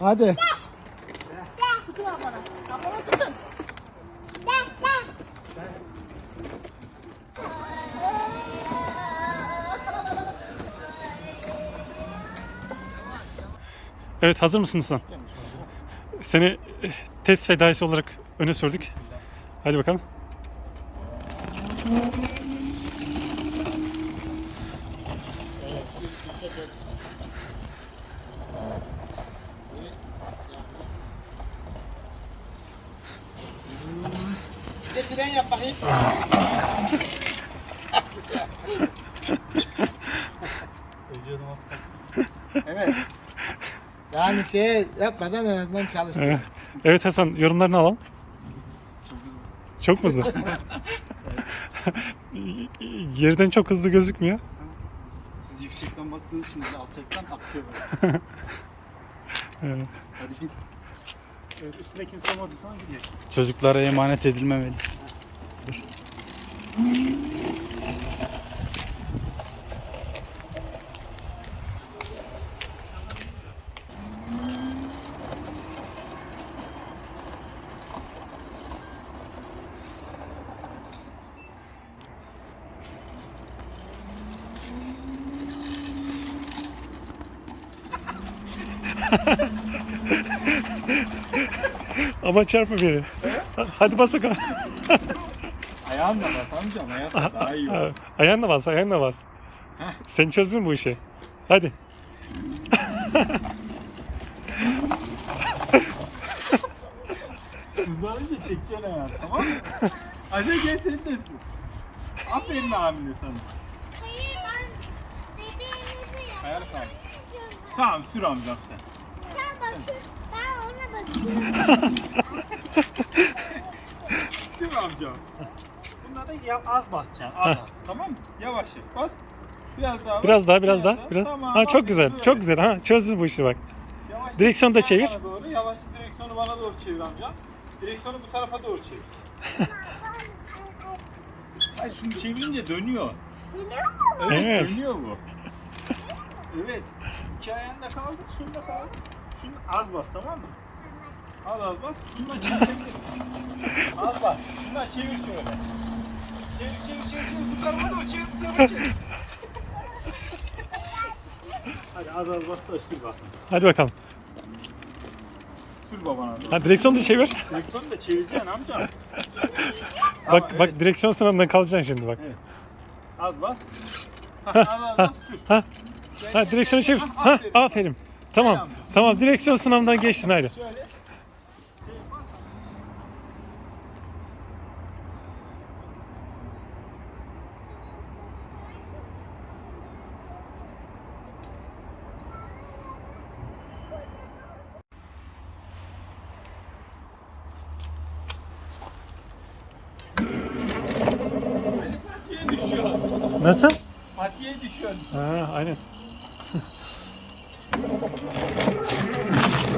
Hadi. Tutun ablana. Ablana tutun. Evet hazır mısın sen? Seni eh, test fedaisi olarak öne sürdük. Hadi bakalım. Bir de fren yap bakayım. Ölüyordum az kalsın. Evet. Yani şey yapmadan en azından çalıştı. Evet. Evet Hasan yorumlarını alalım. Çok hızlı. Çok hızlı? Yerden çok hızlı gözükmüyor. Siz yüksekten baktığınız için de alçaktan akıyor böyle. Evet. Hadi bin. Evet, üstünde kimse olmadıysa gidiyor. Çocuklara emanet edilmemeli. Ama çarpma beni. Hadi bas bakalım. Ayağınla bak amcam ayakla daha iyi olur. ayağınla bas, ayağınla bas. Sen çözdün bu işi. Hadi. Hızlanınca çekeceksin ayağını tamam mı? Hadi gel sen de. Aferin abine sana. Hayır ben dediğinizi yap. Ayar kaldı. Tamam sür amcam sen. Bakın. Ben ona bakıyorum. Sür amcam. Bunlar da ya, az basacaksın az az. Tamam mı? Yavaş yavaş bas. Biraz daha bas. Biraz daha, biraz daha. Biraz. Tamam, Ha çok aferin, güzel. böyle. Çok güzel. Ha çözdün bu işi bak. Yavaş Direksiyonu da bana çevir. Doğru. Yavaş direksiyonu bana doğru çevir amca. Direksiyonu bu tarafa doğru çevir. Hayır şunu çevirince dönüyor. Biliyor musun? Evet, Evet. dönüyor bu. evet. İki ayağında kaldır, şunu da kaldır. Şunu az bas tamam mı? Az az bas. Şunu da çevirebilirsin. az bas. Şunu da çevir şöyle. Çevir çevir çevir çevir. Bu tarafa doğru çevir. Tarafa çevir. Hadi az az bas da sür bak. Hadi bakalım. Sür babana doğru. Ha direksiyonu da çevir. Direksiyonu da çevireceksin amcam. Bak bak evet. direksiyon sınavından kalacaksın şimdi bak. Az bas. Ha, bas sür. Ha. Ha direksiyonu çevir. Ha, Ha aferin. Tamam. Tamam direksiyon sınavından geçtin haydi. Şöyle. Nasıl? Patiye düşüyor. Ha aynen. やった!